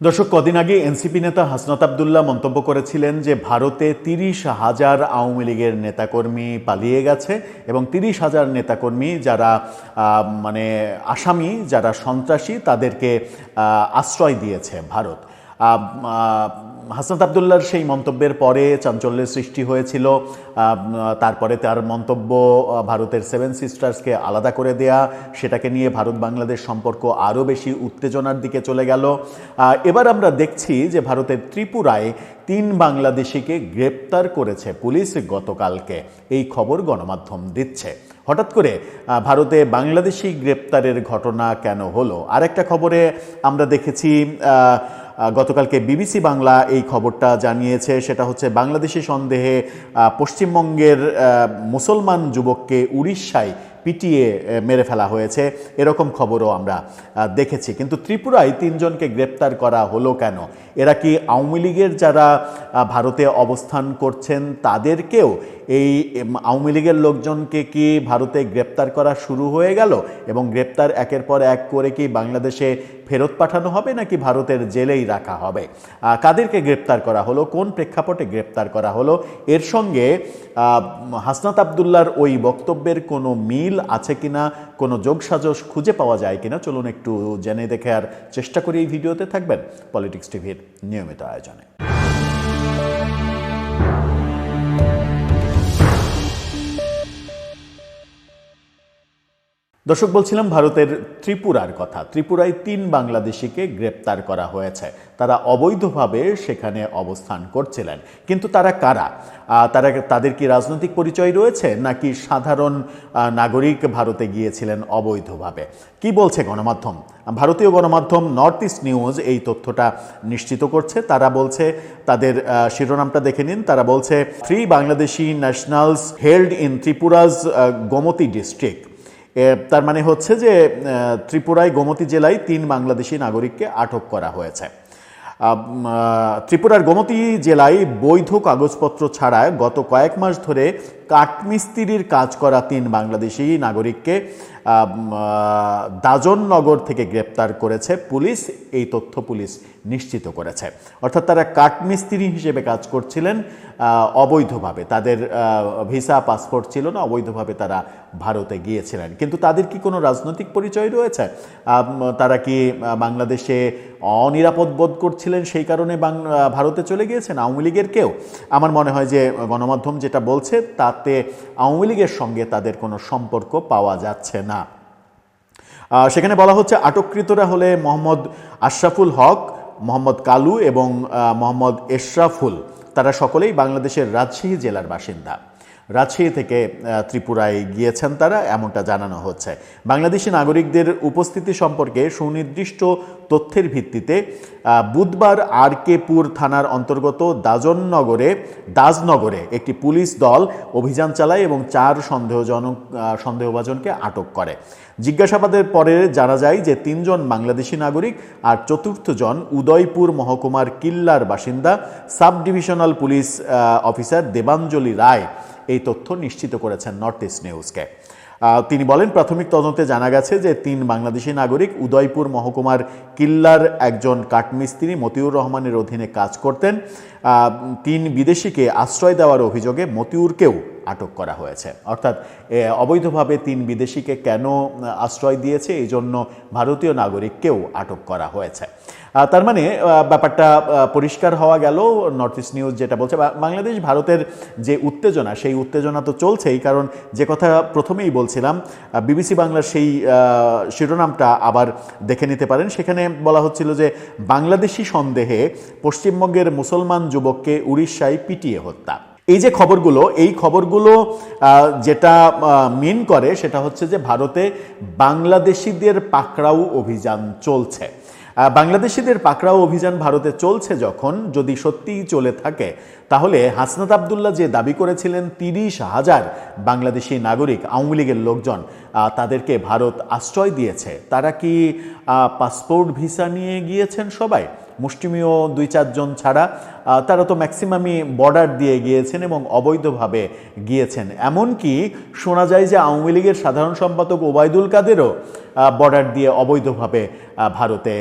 দর্শক, কদিন আগে এনসিপি নেতা হাসনাত আবদুল্লাহ মন্তব্য করেছিলেন যে ভারতে তিরিশ হাজার আওয়ামী লীগের নেতাকর্মী পালিয়ে গেছে এবং তিরিশ হাজার নেতাকর্মী যারা মানে আসামি, যারা সন্ত্রাসী, তাদেরকে আশ্রয় দিয়েছে ভারত। হাসনাত আবদুল্লার সেই মন্তব্যের পরে চাঞ্চল্যের সৃষ্টি হয়েছিল। তারপরে তার মন্তব্য ভারতের সেভেন সিস্টার্সকে আলাদা করে দেয়া, সেটাকে নিয়ে ভারত বাংলাদেশ সম্পর্ক আরও বেশি উত্তেজনার দিকে চলে গেল। এবার আমরা দেখছি যে ভারতের ত্রিপুরায় তিন বাংলাদেশিকে গ্রেপ্তার করেছে পুলিশ গতকালকে। এই খবর গণমাধ্যম দিচ্ছে। হঠাৎ করে ভারতে বাংলাদেশি গ্রেপ্তারের ঘটনা কেন হলো? আরেকটা খবরে আমরা দেখেছি গতকালকে বিবিসি বাংলা এই খবরটা জানিয়েছে। সেটা হচ্ছে বাংলাদেশি সন্দেহে পশ্চিমবঙ্গের মুসলমান যুবককে উড়িষ্যায় পিটিয়ে মেরে ফেলা হয়েছে। এরকম খবরও আমরা দেখেছি। কিন্তু ত্রিপুরায় তিনজনকে গ্রেপ্তার করা হলো কেন? এরা কি আওয়ামী লীগের যারা ভারতে অবস্থান করছেন, তাদেরকেও এই আওয়ামী লীগের লোকজনকে কি ভারতে গ্রেপ্তার করা শুরু হয়ে গেল? এবং গ্রেপ্তার একের পর এক করে কি বাংলাদেশে ফেরত পাঠানো হবে, নাকি ভারতের জেলেই রাখা হবে? কাদেরকে গ্রেপ্তার করা হলো? কোন প্রেক্ষাপটে গ্রেপ্তার করা হলো? এর সঙ্গে হাসনাত আবদুল্লার ওই বক্তব্যের কোনো মিল আছে কিনা, কোনো যোগসাজশ খুঁজে পাওয়া যায় কিনা, চলুন একটু জেনে দেখে আর চেষ্টা করি এই ভিডিওতে থাকবেন পলিটিক্স টিভির নিয়মিত আয়োজনে। দর্শক, বলছিলাম ভারতের ত্রিপুরার কথা। ত্রিপুরায় তিন বাংলাদেশিকে গ্রেপ্তার করা হয়েছে। তারা অবৈধভাবে সেখানে অবস্থান করছিলেন। কিন্তু তারা কারা? তারা, তাদের কি রাজনৈতিক পরিচয় রয়েছে, নাকি সাধারণ নাগরিক ভারতে গিয়েছিলেন অবৈধভাবে? কি বলছে গণমাধ্যম? ভারতীয় গণমাধ্যম নর্থ ইস্ট নিউজ এই তথ্যটা নিশ্চিত করছে। তারা বলছে, তাদের শিরোনামটা দেখে নিন। তারা বলছে three Bangladeshi nationals held in Tripura's Gomati district তার মানে হচ্ছে যে ত্রিপুরায় গোমতী জেলায় তিন বাংলাদেশি নাগরিককে আটক করা হয়েছে। ত্রিপুরার গোমতী জেলায় বৈধ কাগজপত্র ছাড়া গত কয়েক মাস ধরে কাঠমিস্ত্রির কাজ করা তিন বাংলাদেশি নাগরিককে দাজননগর থেকে গ্রেপ্তার করেছে পুলিশ। এই তথ্য পুলিশ নিশ্চিত করেছে। অর্থাৎ তারা কাঠমিস্ত্রি হিসেবে কাজ করছিলেন অবৈধভাবে। তাদের ভিসা, পাসপোর্ট ছিল না, অবৈধভাবে তারা ভারতে গিয়েছিলেন। কিন্তু তাদের কি কোনো রাজনৈতিক পরিচয় রয়েছে? তারা কি বাংলাদেশে অনিরাপদ বোধ করছিলেন সেই কারণে ভারতে চলে গিয়েছেন? আওয়ামী লীগের কেউ? আমার মনে হয় যে গণমাধ্যম যেটা বলছে, তাতে আওয়ামী লীগের সঙ্গে তাদের কোনো সম্পর্ক পাওয়া যাচ্ছে না। সেখানে বলা হচ্ছে আটককৃতরা হলে মোহাম্মদ আশরাফুল হক, মোহাম্মদ কালু এবং মোহাম্মদ এশরাফুল। তারা সকলেই বাংলাদেশের রাজশাহী জেলার বাসিন্দা। রাজশাহী থেকে ত্রিপুরায় গিয়েছেন তারা, এমনটা জানানো হচ্ছে। বাংলাদেশি নাগরিকদের উপস্থিতি সম্পর্কে সুনির্দিষ্ট তথ্যের ভিত্তিতে বুধবার আর কেপুর থানার অন্তর্গত দাজননগরে দাজনগরে একটি পুলিশ দল অভিযান চালায় এবং চার সন্দেহজনক সন্দেহভাজনকে আটক করে। জিজ্ঞাসাবাদের পরে জানা যায় যে তিনজন বাংলাদেশি নাগরিক আর চতুর্থ জন উদয়পুর মহকুমার কিল্লার বাসিন্দা sub divisional police officer Debanjali Roy. এই তথ্য নিশ্চিত করেছেন নর্থ ইস্ট নিউজকে। তিনি বলেন, প্রাথমিক তদন্তে জানা গেছে যে তিন বাংলাদেশি নাগরিক উদয়পুর মহকুমার কিল্লার একজন কাঠমিস্ত্রি মতিউর রহমানের অধীনে কাজ করতেন। তিন বিদেশিকে আশ্রয় দেওয়ার অভিযোগে মতিউরকেও আটক করা হয়েছে। অর্থাৎ অবৈধভাবে তিন বিদেশিকে কেন আশ্রয় দিয়েছে এই জন্য ভারতীয় নাগরিককেও আটক করা হয়েছে। তার মানে ব্যাপারটা পরিষ্কার হওয়া গেল। নর্থ ইস্ট নিউজ যেটা বলছে বাংলাদেশ, ভারতের যে উত্তেজনা, সেই উত্তেজনা তো চলছেই, কারণ যে কথা প্রথমেই বলছিলাম বিবিসি বাংলার সেই শিরোনামটা আবার দেখে নিতে পারেন। সেখানে বলা হচ্ছিল যে, বাংলাদেশি সন্দেহে পশ্চিমবঙ্গের মুসলমান যুবককে উড়িষ্যায় পিটিয়ে হত্যা। এই যে খবরগুলো, এই খবরগুলো যেটা মিন করে, সেটা হচ্ছে যে, ভারতে বাংলাদেশিদের পাকড়াও অভিযান চলছে। বাংলাদেশিদের পাকড়াও অভিযান ভারতে চলছে যখন যদি সত্যিই চলে থাকে, তাহলে হাসনাত আবদুল্লাহ যে দাবি করেছিলেন তিরিশ হাজার বাংলাদেশি নাগরিক, আওয়ামী লীগের লোকজন তাদেরকে ভারত আশ্রয় দিয়েছে, তারা কি পাসপোর্ট ভিসা নিয়ে গিয়েছেন সবাই? মুষ্টিমীয় দুই চারজন ছাড়া তারা তো ম্যাক্সিমামই বর্ডার দিয়ে গিয়েছেন এবং অবৈধভাবে গিয়েছেন। এমনকি শোনা যায় যে আওয়ামী লীগের সাধারণ সম্পাদক ওবায়দুল কাদেরও বর্ডার দিয়ে অবৈধভাবে ভারতে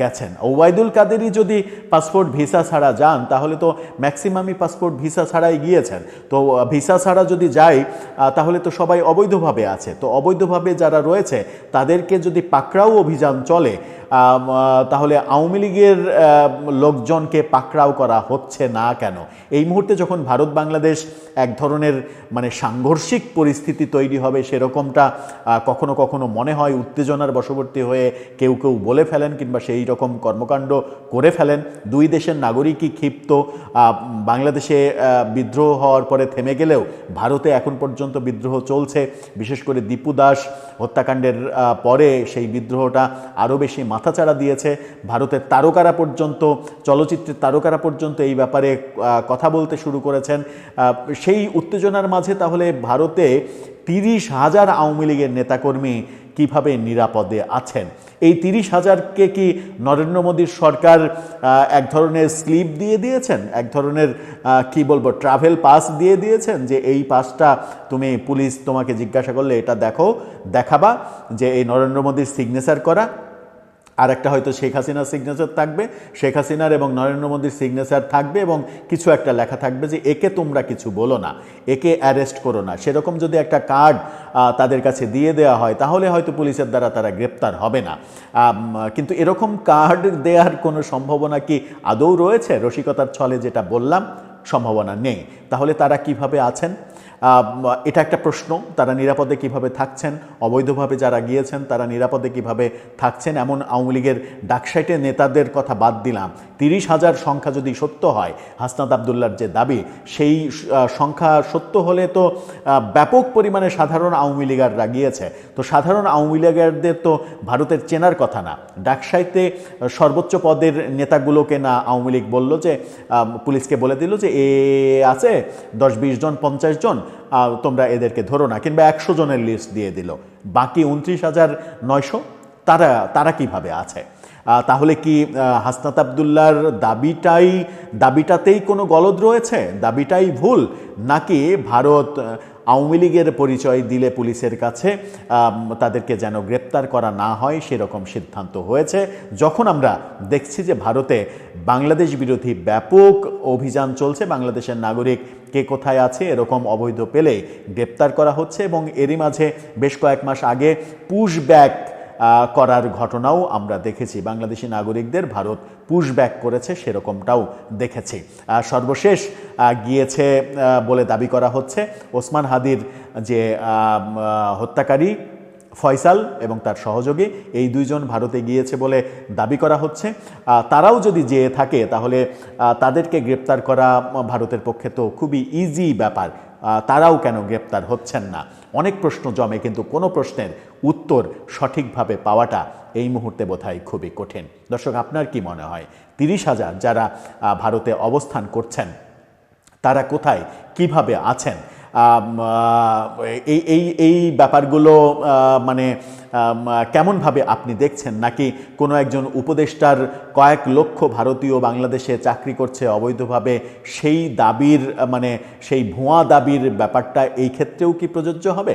গেছেন। ওবায়দুল কাদেরই যদি পাসপোর্ট ভিসা ছাড়া যান তাহলে তো ম্যাক্সিমামই পাসপোর্ট ভিসা ছাড়াই গিয়েছেন। তো ভিসা ছাড়া যদি আহ, তাহলে তো সবাই অবৈধভাবে আছে। তো অবৈধভাবে যারা রয়েছে তাদেরকে যদি পাকড়াও অভিযান চলে তাহলে আওয়ামী লীগের লোকজনকে পাকড়াও করা হচ্ছে না কেন? এই মুহূর্তে যখন ভারত বাংলাদেশ এক ধরনের মানে সাংঘর্ষিক পরিস্থিতি তৈরি হবে সেরকমটা কখনো কখনো মনে হয় উত্তেজনার বশবর্তী হয়ে কেউ কেউ বলে ফেলেন কিংবা সেই রকম কর্মকাণ্ড করে ফেলেন। দুই দেশের নাগরিকই ক্ষিপ্ত। বাংলাদেশে বিদ্রোহ হওয়ার পরে থেমে গেলেও ভারতে এখন পর্যন্ত বিদ্রোহ চলছে। বিশেষ করে দীপু দাস হত্যাকাণ্ডের পরে সেই বিদ্রোহটা আরও বেশি মাথাচাড়া দিয়েছে। ভারতের তারকারা পর্যন্ত, চলচ্চিত্রের তারকারা পর্যন্ত এই ব্যাপারে কথা বলতে শুরু করেছেন। সেই উত্তেজনার মাঝে তাহলে ভারতে তিরিশ হাজার আওয়ামী লীগের নেতাকর্মী কীভাবে নিরাপদে আছেন? এই তিরিশ হাজারকে কি নরেন্দ্র মোদীর সরকার এক ধরনের স্লিপ দিয়ে দিয়েছেন? এক ধরনের কি বলব ট্রাভেল পাস দিয়ে দিয়েছেন? যে এই পাসটা তুমি পুলিশ তোমাকে জিজ্ঞাসা করলে এটা দেখো, দেখাবা যে এই নরেন্দ্র মোদীর সিগনেচার করা আর একটা হয়তো শেখ হাসিনার সিগনেচার থাকবে, শেখ হাসিনার এবং নরেন্দ্র মোদীর সিগনেচার থাকবে এবং কিছু একটা লেখা থাকবে যে একে তোমরা কিছু বলো না, একে অ্যারেস্ট করো না। সেরকম যদি একটা কার্ড তাদের কাছে দিয়ে দেওয়া হয়, তাহলে হয়তো পুলিশের দ্বারা তারা গ্রেপ্তার হবে না। কিন্তু এরকম কার্ড দেওয়ার কোনো সম্ভাবনা কি আদৌ রয়েছে? রসিকতার ছলে যেটা বললাম, সম্ভাবনা নেই। তাহলে তারা কীভাবে আছেন? এটা একটা প্রশ্ন, তারা নিরাপদে কীভাবে থাকছেন? অবৈধভাবে যারা গিয়েছেন, তারা নিরাপদে কীভাবে থাকছেন? এমন আওয়ামী লীগের ডাকসাইটে নেতাদের কথা বাদ দিলাম। তিরিশ হাজার সংখ্যা যদি সত্য হয়, হাসনাত আবদুল্লার যে দাবি, সেই সংখ্যা সত্য হলে তো ব্যাপক পরিমাণে সাধারণ আওয়ামী লীগাররা গিয়েছে। তো সাধারণ আওয়ামী লীগারদের তো ভারতের চেনার কথা না। ডাকসাইতে সর্বোচ্চ পদের নেতাগুলোকে না আওয়ামী লীগ বলল যে পুলিশকে বলে দিল যে, এ, আছে দশ বিশ জন, পঞ্চাশ জন তোমরা এদেরকে ধরো না। কিংবা একশো জনের লিস্ট দিয়ে দিল। বাকি উনত্রিশ হাজার নয়শো, তারা তারা কীভাবে আছে? তাহলে কি হাসনাত আবদুল্লার দাবিটাই, দাবিটাতেই কোনো গলদ রয়েছে? দাবিটাই ভুল? নাকি ভারত আওয়ামী লীগের পরিচয় দিলে পুলিশের কাছে তাদেরকে যেন গ্রেপ্তার করা না হয়, সেরকম সিদ্ধান্ত হয়েছে। যখন আমরা দেখছি যে ভারতে বাংলাদেশ বিরোধী ব্যাপক অভিযান চলছে, বাংলাদেশের নাগরিক কে কোথায় আছে, এরকম অবৈধ পেলে গ্রেপ্তার করা হচ্ছে এবং এরই মাঝে বেশ কয়েক মাস আগে পুশব্যাক করার ঘটনাও আমরা দেখেছি। বাংলাদেশি নাগরিকদের ভারত পুশব্যাক করেছে, সেরকমটাও দেখেছি। সর্বশেষ গিয়েছে বলে দাবি করা হচ্ছে, ওসমান হাদির যে হত্যাকারী ফয়সাল এবং তার সহযোগী, এই দুইজন ভারতে গিয়েছে বলে দাবি করা হচ্ছে। তারাও যদি যেয়ে থাকে, তাহলে তাদেরকে গ্রেপ্তার করা ভারতের পক্ষে তো খুবই ইজি ব্যাপার। তারাও কেন গ্রেপ্তার হচ্ছেন না? অনেক প্রশ্ন জমে, কিন্তু কোনো প্রশ্নের উত্তর সঠিকভাবে পাওয়াটা এই মুহূর্তে বোধহয় খুবই কঠিন। দর্শক, আপনার কি মনে হয়? তিরিশ হাজার যারা ভারতে অবস্থান করছেন, তারা কোথায়, কীভাবে আছেন? এই এই এই ব্যাপারগুলো মানে কেমনভাবে আপনি দেখছেন? নাকি কোনো একজন উপদেষ্টার কয়েক লক্ষ ভারতীয় বাংলাদেশে চাকরি করছে অবৈধভাবে, সেই দাবির মানে সেই ভুয়া দাবির ব্যাপারটা এই ক্ষেত্রেও কি প্রযোজ্য হবে?